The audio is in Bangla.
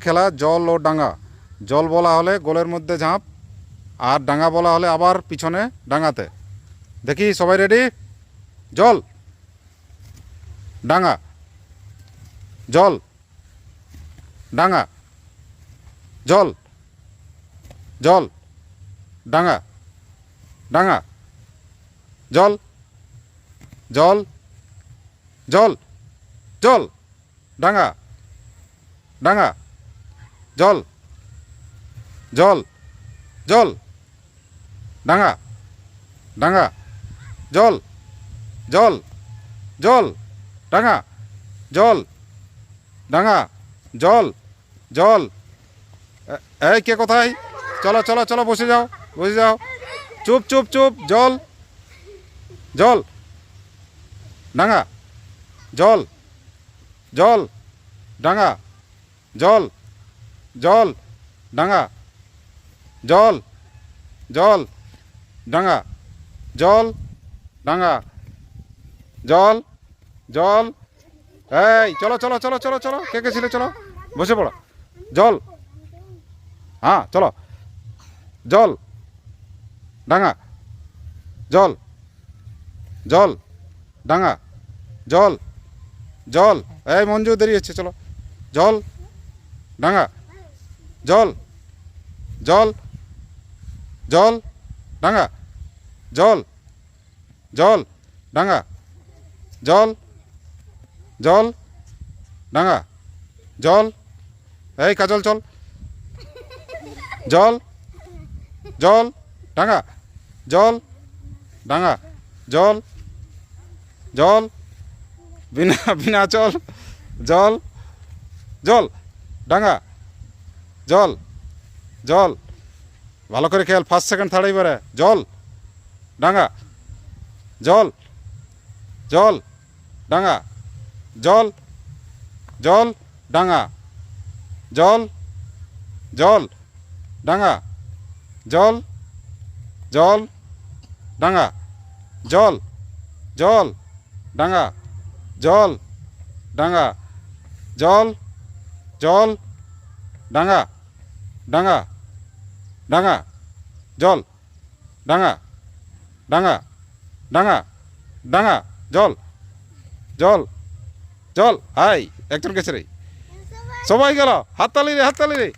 খেলা, জল ও ডাঙ্গা। জল বলা হলে গোলের মধ্যে ঝাঁপ, আর ডাঙ্গা বলা হলে আবার পিছনে ডাঙ্গাতে। দেখি, সবাই রেডি? জল। ডাঙ্গা। জল। ডাঙ্গা। জল। জল। ডাঙ্গা। ডাঙ্গা। জল। জল। জল। জল। ডাঙ্গা। ডাঙ্গা। জল। জল। জল। ডাঙ্গা ডাঙ্গা জল। জল। জল। ডাঙ্গা জল। ডাঙ্গা জল। জল। এই কে কোথায়? চলো চলো চলো, বসে যাও বসে যাও। চুপ চুপ চুপ, জল। জল। ডাঙ্গা জল। জল। ডাঙ্গা জল। জল ডাঙ্গা জল জল ডাঙ্গা জল ডাঙ্গা জল জল। এই, চলো চলো চলো চলো চলো। কে কে ছিলে, চলো। বসে পড়ো। জল। হ্যাঁ চলো। জল ডাঙ্গা জল জল ডাঙ্গা জল জল। এই, মঞ্জু, দেরি হচ্ছে, চলো। জল ডাঙ্গা জল জল জল ডাঙ্গা জল জল ডাঙ্গা জল জল ডাঙ্গা জল এই কাজল চল জল জল ডাঙ্গা জল ডাঙ্গা জল জল বিনা বিনা জল জল জল ডাঙ্গা জল জল। ভালো করে খেয়াল ফার্স্ট সেকেন্ড থার্ড এবারে জল, ডাঙ্গা। জল জল, ডাঙ্গা। জল জল, ডাঙ্গা। জল জল, ডাঙ্গা। জল জল, ডাঙ্গা। জল জল, ডাঙ্গা। জল ডাঙ্গা। জল জল, ডাঙ্গা। ডাঙ্গা ডাঙ্গা জল ডাঙ্গা ডাঙ্গা ডাঙ্গা ডাঙ্গা জল জল জল, হাই, একজন গেছে রে। সবাই গেল, হাততালি রে হাততালি রে।